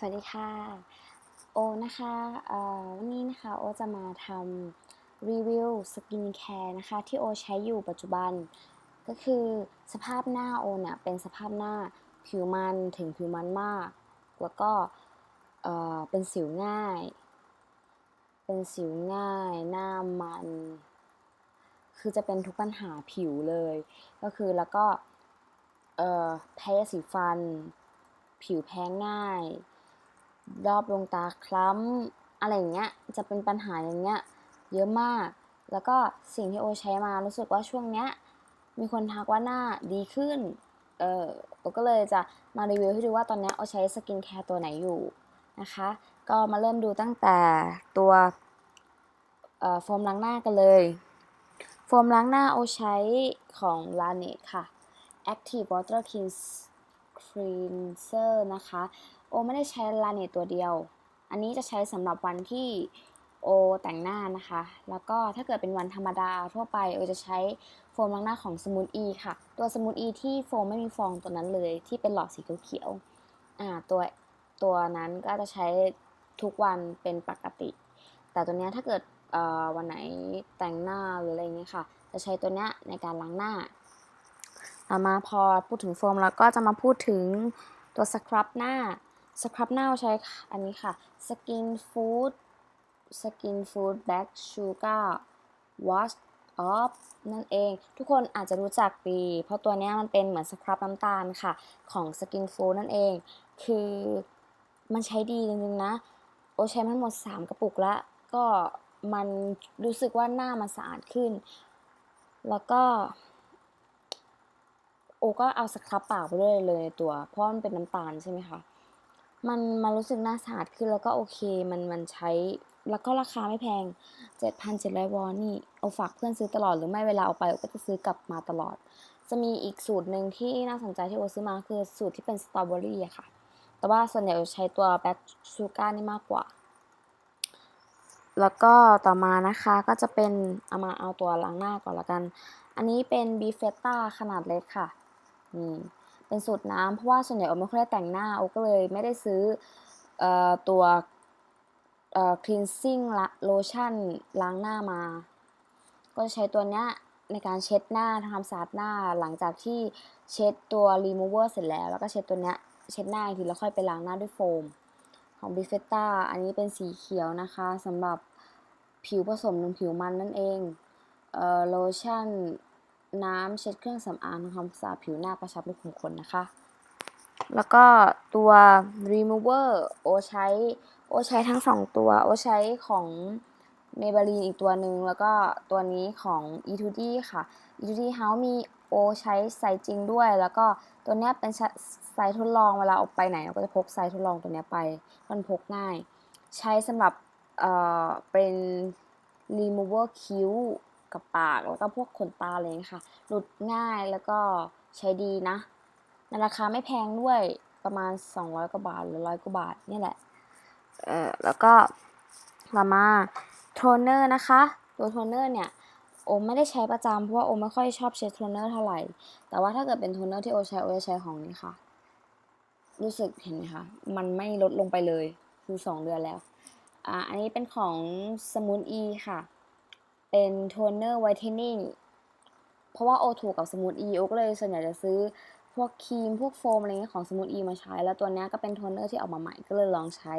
สวัสดีค่ะ โอนะคะวันนี้นะคะโอจะมาทำรีวิวสกินแคร์นะคะ ที่โอใช้อยู่ปัจจุบัน ก็คือสภาพหน้าโอเนี่ยเป็นสภาพหน้าผิวมันถึงผิวมันมาก แล้วก็เออเป็นสิวง่าย เป็นสิวง่าย หน้ามัน คือจะเป็นทุกปัญหาผิวเลย ก็คือแล้วก็เออแพ้สีฟันผิวแพ้ง่าย รอบดวงตาคล้ำอะไรอย่างเงี้ยจะเป็นปัญหาอย่างเงี้ยเยอะมาก แล้วก็สิ่งที่โอใช้มารู้สึกว่าช่วงเนี้ยมีคนทักว่าหน้าดีขึ้นเออโอก็เลยจะมารีวิวให้ดูว่าตอนเนี้ยโอใช้สกินแคร์ตัวไหนอยู่นะคะ ก็มาเริ่มดูตั้งแต่ตัวโฟมล้างหน้ากันเลย โฟมล้างหน้าโอใช้ของ l a n e t ค่ะ Active Water Cleanser นะคะ โอไม่ได้ใช้ลาเนตตัวเดียว อันนี้จะใช้สำหรับวันที่โอแต่งหน้านะคะ แล้วก็ถ้าเกิดเป็นวันธรรมดาทั่วไปโอจะใช้โฟมล้างหน้าของสมูทอีค่ะ ตัวสมูทอีที่โฟมไม่มีฟองตัวนั้นเลย ที่เป็นหลอดสีเขียวๆอ่าตัวตัวนั้นก็จะใช้ทุกวันเป็นปกติ แต่ตัวเนี้ยถ้าเกิดวันไหนแต่งหน้าหรืออะไรเงี้ยค่ะ จะใช้ตัวเนี้ยในการล้างหน้า ต่อมาพอพูดถึงโฟมแล้วก็จะมาพูดถึงตัวสครับหน้าสครับหน้าใช้อันนี้ค่ะ Skin Food Skin Food Back Sugar Wash Off นั่นเอง ทุกคนอาจจะรู้จักดี เพราะตัวนี้มันเป็นเหมือนสครับน้ำตาลค่ะ ของ Skin Food นั่นเอง คือมันใช้ดีจริงๆนะ โอใช้มันหมด 3 กระปุกแล้วก็มันรู้สึกว่าหน้ามันสะอาดขึ้น แล้วก็ โอก็เอาสครับปากไปด้วยเลยในตัวเพราะมันเป็นน้ำตาลใช่ไหมคะมันมันรู้สึกหน้าสะอาดขึ้นแล้วก็โอเคมันมันใช้แล้วก็ราคาไม่แพง 7,700 วอนนี่เอาฝากเพื่อนซื้อตลอดหรือไม่เวลาเอาไปโอก็จะซื้อกลับมาตลอด จะมีอีกสูตรหนึ่งที่น่าสนใจที่โอซื้อมาคือสูตรที่เป็นสตรอเบอรี่อะค่ะ แต่ว่าส่วนใหญ่ใช้ตัวแบล็กชูการ์นี่มากกว่า แล้วก็ต่อมานะคะก็จะเป็นเอามาเอาตัวล้างหน้าก่อนละกัน อันนี้เป็นบีเฟต้าขนาดเล็กค่ะ นี่เป็นสูตรน้ำเพราะว่าส่วนใหญ่โอไม่ค่อยได้แต่งหน้าโอก็เลยไม่ได้ซื้ออตัวเอ่อ cleansing ละ lotion ล้างหน้ามา ก็จะใช้ตัวเนี้ยในการเช็ดหน้าทำความสะอาดหน้าหลังจากที่เช็ดตัว remover เสร็จแล้ว แล้วก็เช็ดตัวเนี้ยเช็ดหน้าอีกทีแล้วค่อยไปล้างหน้าด้วยโฟม ของบิเฟต้าอันนี้เป็นสีเขียวนะคะสำหรับผิวผสมนมผิวมันนั่นเองเอ่อโลชั่น น้ำเช็ดเครื่องสำอางทำความสะอาดผิวหน้ากระชับรูขุมขนนะคะ แล้วก็ตัว remover โอใช้ โอใช้ทั้งสองตัว โอใช้ของ Maybelline อีกตัวหนึ่งแล้วก็ตัวนี้ของ E2D ค่ะ E2D House มีโอใช้ไซส์จริงด้วย แล้วก็ตัวเนี้ยเป็นไซส์ทดลองเวลาออกไปไหนเราก็จะพกไซส์ทดลองตัวเนี้ยไปมันพกง่าย ใช้สำหรับเอ่อเป็น remover คิ้ว กับปากแล้วก็พวกขนตาอะไรอย่างเงี้ยค่ะ หลุดง่ายแล้วก็ใช้ดีนะในราคาไม่แพงด้วยประมาณ 200 กว่าบาทหรือร้อยกว่าบาทนี่แหละ เออแล้วก็ต่อมาโทนเนอร์นะคะ ตัวโทนเนอร์เนี่ยโอไม่ได้ใช้ประจำเพราะว่าโอไม่ค่อยชอบใช้โทนเนอร์เท่าไหร่ แต่ว่าถ้าเกิดเป็นโทนเนอร์ที่โอใช้โอจะใช้ของนี้ค่ะ รู้สึกเห็นไหมคะ มันไม่ลดลงไปเลย คือ 2 เดือนแล้ว อ่า อันนี้เป็นของ Smooth E ค่ะ เป็นโทนเนอร์ไวท์เทนนิ่งเพราะว่าโอถูกับ Smooth E โอก็เลยส่วนใหญ่จะซื้อพวกครีมพวกโฟมอะไรเงี้ยของ Smooth E มาใช้ แล้วตัวเนี้ยก็เป็นโทนเนอร์ที่ออกมาใหม่ก็เลยลองใช้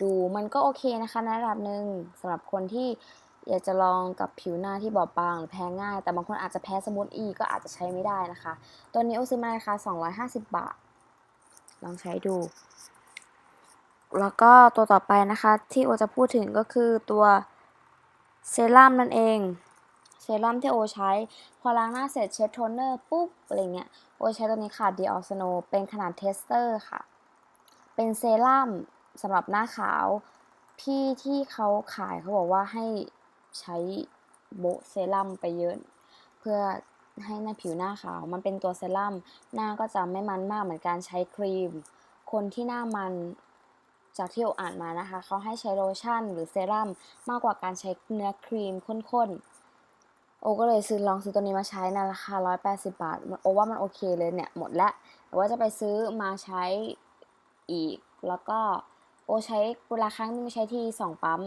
ดูมันก็โอเคนะคะในระดับหนึ่งสำหรับคนที่อยากจะลองกับผิวหน้าที่บอบบางหรือแพ้ง่าย แต่บางคนอาจจะแพ้สมูทอีก็อาจจะใช้ไม่ได้นะคะ ตัวนี้โอซื้อมาในราคา250 บาท ลองใช้ดู แล้วก็ตัวต่อไปนะคะที่โอจะพูดถึงก็คือตัว เซรั่มนั่นเอง เซรั่มที่โอใช้ พอล้างหน้าเสร็จเช็ดโทนเนอร์ปุ๊บอะไรเงี้ย โอใช้ตัวนี้ค่ะ Dior Snow เป็นขนาดเทสเตอร์ค่ะ เป็นเซรั่มสำหรับหน้าขาว พี่ที่เขาขายเขาบอกว่าให้ใช้โบเซรั่มไปเยอะเพื่อให้หน้าผิวหน้าขาว มันเป็นตัวเซรั่มหน้าก็จะไม่มันมากเหมือนการใช้ครีม คนที่หน้ามัน จากที่โออ่านมานะคะ เขาให้ใช้โลชั่นหรือเซรั่มมากกว่าการใช้เนื้อครีมข้นๆ โอก็เลยซื้อลองซื้อตัวนี้มาใช้ในราคา 180 บาทโอว่ามันโอเคเลยเนี่ย หมดล้วแต่ว่าจะไปซื้อมาใช้อีก แล้วก็โอใช้เวลาครั้งนึงใช้ที่สองปั๊ม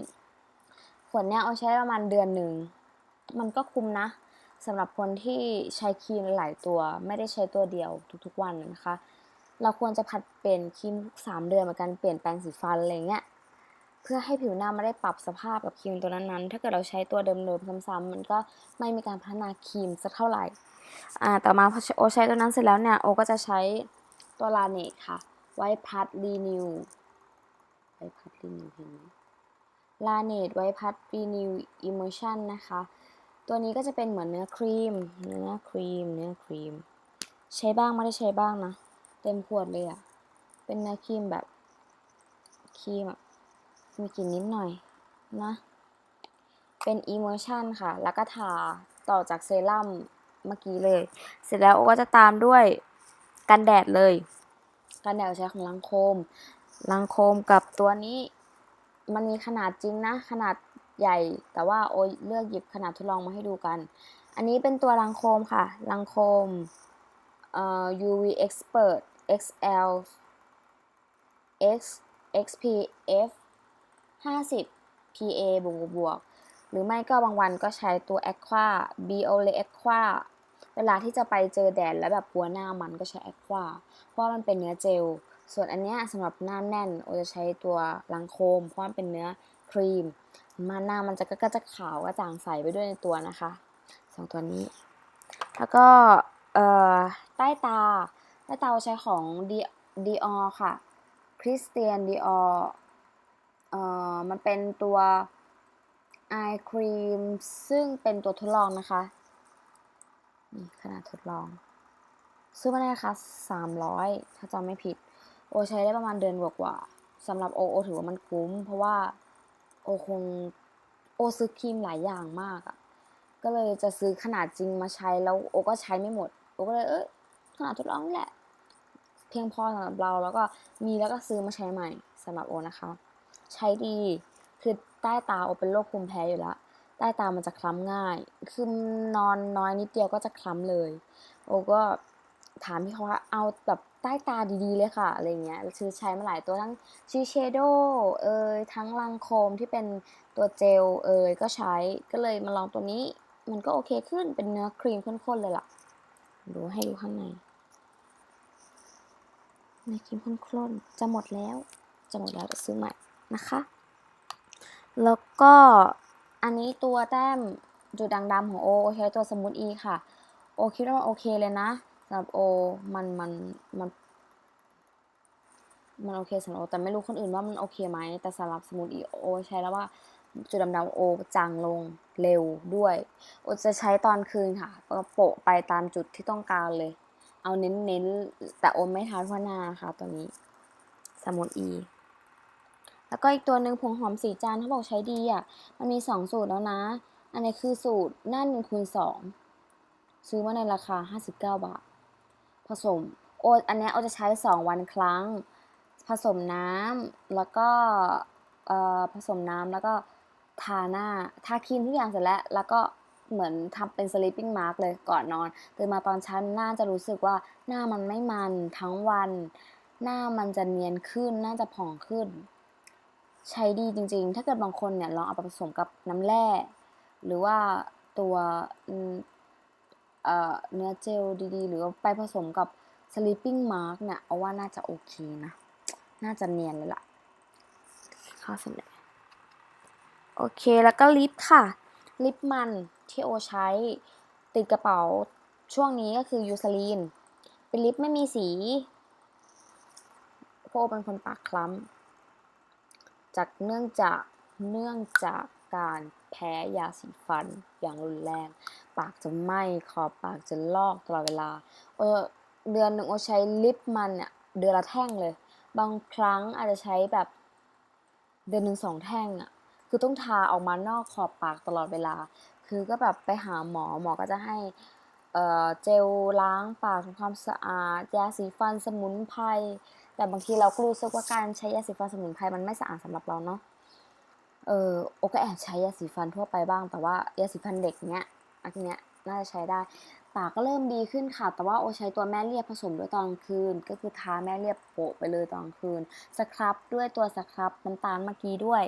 ขวดเนี้ยโอใช้ประมาณเดือนหนึ่ง มันก็คุ้มนะสำหรับคนที่ใช้ครีมหลายตัว ไม่ได้ใช้ตัวเดียวทุกๆวันนะคะ เราควรจะผัดเปลี่ยนครีมสามเดือนเหมือนกันเปลี่ยนแปรงสีฟันอะไรเงี้ยเพื่อให้ผิวหน้าไม่ได้ปรับสภาพกับครีมตัวนั้นๆ ถ้าเกิดเราใช้ตัวเดิมๆซ้ำๆมันก็ไม่มีการพัฒนาครีมสักเท่าไหร่อ่าต่อมาพอโอใช้ตัวนั้นเสร็จแล้วเนี่ยโอก็จะใช้ตัวลาเนตค่ะ ไว้พัดรีนิวไว้พัดรีนิวเห็นไหมลาเนตไว้พัดรีนิวอิมเมชันนะคะ ตัวนี้ก็จะเป็นเหมือนเนื้อครีม เนื้อครีม เนื้อครีม ใช้บ้างไม่ได้ใช้บ้างนะ เต็มขวดเลยอะเป็นเนื้อครีมแบบครีมมีกลิ่นนิดหน่อยนะ เป็น Immersion ค่ะ แล้วก็ทาต่อจากเซรั่มเมื่อกี้เลย เสร็จแล้วโอก็จะตามด้วยกันแดดเลย กันแดดใช้ของลังโคม ลังโคมกับตัวนี้มันมีขนาดจริงนะ ขนาดใหญ่ แต่ว่าโอเลือกหยิบขนาดทดลองมาให้ดูกัน อันนี้เป็นตัวลังโคมค่ะ ลังโคมเอ่อ UV Expert XL X XPF 50 PA บวกบวก หรือไม่ก็บางวันก็ใช้ตัว Aqua Biole Aqua เวลาที่จะไปเจอแดดแล้วแบบกลัวหน้ามันก็ใช้ Aqua เพราะว่ามันเป็นเนื้อเจล ส่วนอันเนี้ยสำหรับหน้าแน่นโอจะใช้ตัวลังโคม เพราะมันเป็นเนื้อครีม มาหน้ามันจะก็จะขาวกระจ่างใสไปด้วยในตัวนะคะสองตัวนี้ แล้วก็ใต้ตา ใต้ตาเราใช้ของ Dior ค่ะ Christian Dior เอ่อมันเป็นตัว Eye Cream ซึ่งเป็นตัวทดลองนะคะ นี่ขนาดทดลอง ซื้อมาได้ราคา300ถ้าจำไม่ผิด โอใช้ได้ประมาณเดือนกว่าสำหรับโอโอถือว่ามันคุ้ม เพราะว่าโอคงโอซื้อครีมหลายอย่างมากอะ่ะ ก็เลยจะซื้อขนาดจริงมาใช้แล้วโอก็ใช้ไม่หมด โอก็เลยเอ้ยขนาดทดลองนี่แหละ พียงพอสำหรับเรา แล้วก็มีแล้วก็ซื้อมาใช้ใหม่สำหรับโอนะคะ ใช้ดีคือใต้ตาโอเป็นโรคภูมิแพ้อยู่แล้วใต้ตามันจะคล้ำง่าย คือนอนน้อยนิดเดียวก็จะคล้ำเลย โอก็ถามพี่เขาว่าเอาแบบใต้ตาดีๆเลยค่ะอะไรเงี้ยซื้อใช้มาหลายตัวทั้งชีเชโดเอ่ยทั้งลังโคมที่เป็นตัวเจลเอ่ยก็ใช้ก็เลยมาลองตัวนี้ มันก็โอเคขึ้นเป็นเนื้อครีมข้นๆเลยล่ะ ดูให้ดูข้างใน ในครีมข้นๆจะหมดแล้ว จะหมดแล้วจะซื้อใหม่นะคะ แล้วก็อันนี้ตัวแต้มจุดด่างดำของโอโอใช้ตัวสมูทอีค่ะ โอคิดว่ามันโอเคเลยนะสำหรับโอมันมันมันมันโอเคสำหรับโอแต่ไม่รู้คนอื่นว่ามันโอเคไหมแต่สำหรับสมูทอีโอใช้แล้วว่าจุดดำๆโอจางลงเร็วด้วย โอจะใช้ตอนคืนค่ะก็โปะไปตามจุดที่ต้องการเลย เอาเน้นๆ แต่โอไม่ทาทั่วนาค่ะตัวนี้ สมูทอี แล้วก็อีกตัวหนึ่งผงหอมสีจานเขาบอกใช้ดีอะ มันมีสองสูตรแล้วนะ อันนี้คือสูตรหน้าหนึ่งคูณสองซื้อมาในราคา 59 บาท ผสมโออันนี้โอจะใช้ 2 วันครั้ง ผสมน้ำแล้วก็เอ่อผสมน้ำแล้วก็ทาหน้า ทาครีมทุกอย่างเสร็จแล้ว แล้วก็ เหมือนทำเป็น sleeping mask เลยก่อนนอนตื่นมาตอนเช้าหน้าจะรู้สึกว่าหน้ามันไม่มันทั้งวัน หน้ามันจะเนียนขึ้นหน้าจะผ่องขึ้น ใช้ดีจริง ๆ ถ้าเกิดบางคนเนี่ยลองเอาไปผสมกับน้ำแร่ หรือว่าตัวเนื้อเจลดีๆ หรือว่าไปผสมกับ sleeping mask เนี่ยเอาว่าน่าจะโอเคนะ น่าจะเนียนเลยล่ะข้าเสร็จแล้วโอเคแล้วก็ลิปค่ะ ลิปมันที่โอใช้ ติดกระเป๋าช่วงนี้ก็คือยูซาลีน เป็นลิปไม่มีสีโอเป็นคนปากคล้ำจากเนื่องจากเนื่องจากการแพ้ยาสีฟันอย่างรุนแรง ปากจะไหม้ขอบปากจะลอกตลอดเวลาเออเดือนหนึ่งโอใช้ลิปมันเนี่ยเดือนละแท่งเลย บางครั้งอาจจะใช้แบบเดือนหนึ่งสองแท่งอะ คือต้องทาออกมานอกขอบปากตลอดเวลา คือก็แบบไปหาหมอหมอก็จะให้เอ่อเจลล้างปากทำความสะอาดยาสีฟันสมุนไพรแต่บางทีเราก็รู้สึกว่าการใช้ยาสีฟันสมุนไพรมันไม่สะอาดสำหรับเราเนาะเออโอก็แอบใช้ยาสีฟันทั่วไปบ้าง แต่ว่ายาสีฟันเด็กเนี้ยอันเนี้ยน่าจะใช้ได้ ปากก็เริ่มดีขึ้นค่ะ แต่ว่าโอใช้ตัวแม่เรียบผสมด้วยตอนคืน ก็คือทาแม่เรียบโปะไปเลยตอนคืนสครับด้วยตัวสครับน้ำตาลเมื่อกี้ด้วย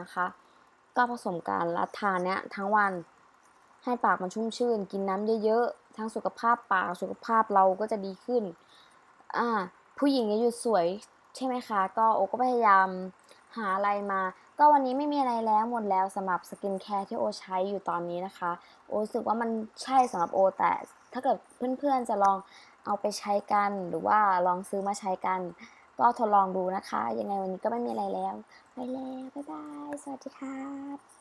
นะคะ ก็ผสมกันแล้วทานเนี้ยทั้งวันให้ปากมันชุ่มชื่น กินน้ำเยอะๆ ทั้งสุขภาพปากสุขภาพเราก็จะดีขึ้น อ่า ผู้หญิงจะหยุดสวยใช่ไหมคะ ก็โอก็พยายามหาอะไรมา ก็วันนี้ไม่มีอะไรแล้วหมดแล้วสำหรับสกินแคร์ที่โอใช้อยู่ตอนนี้นะคะ โอรู้สึกว่ามันใช่สำหรับโอ แต่ถ้าเกิดเพื่อนๆจะลองเอาไปใช้กันหรือว่าลองซื้อมาใช้กัน ก็ทดลองดูนะคะ ยังไงวันนี้ก็ไม่มีอะไรแล้ว ไปแล้ว บ๊ายบาย สวัสดีครับ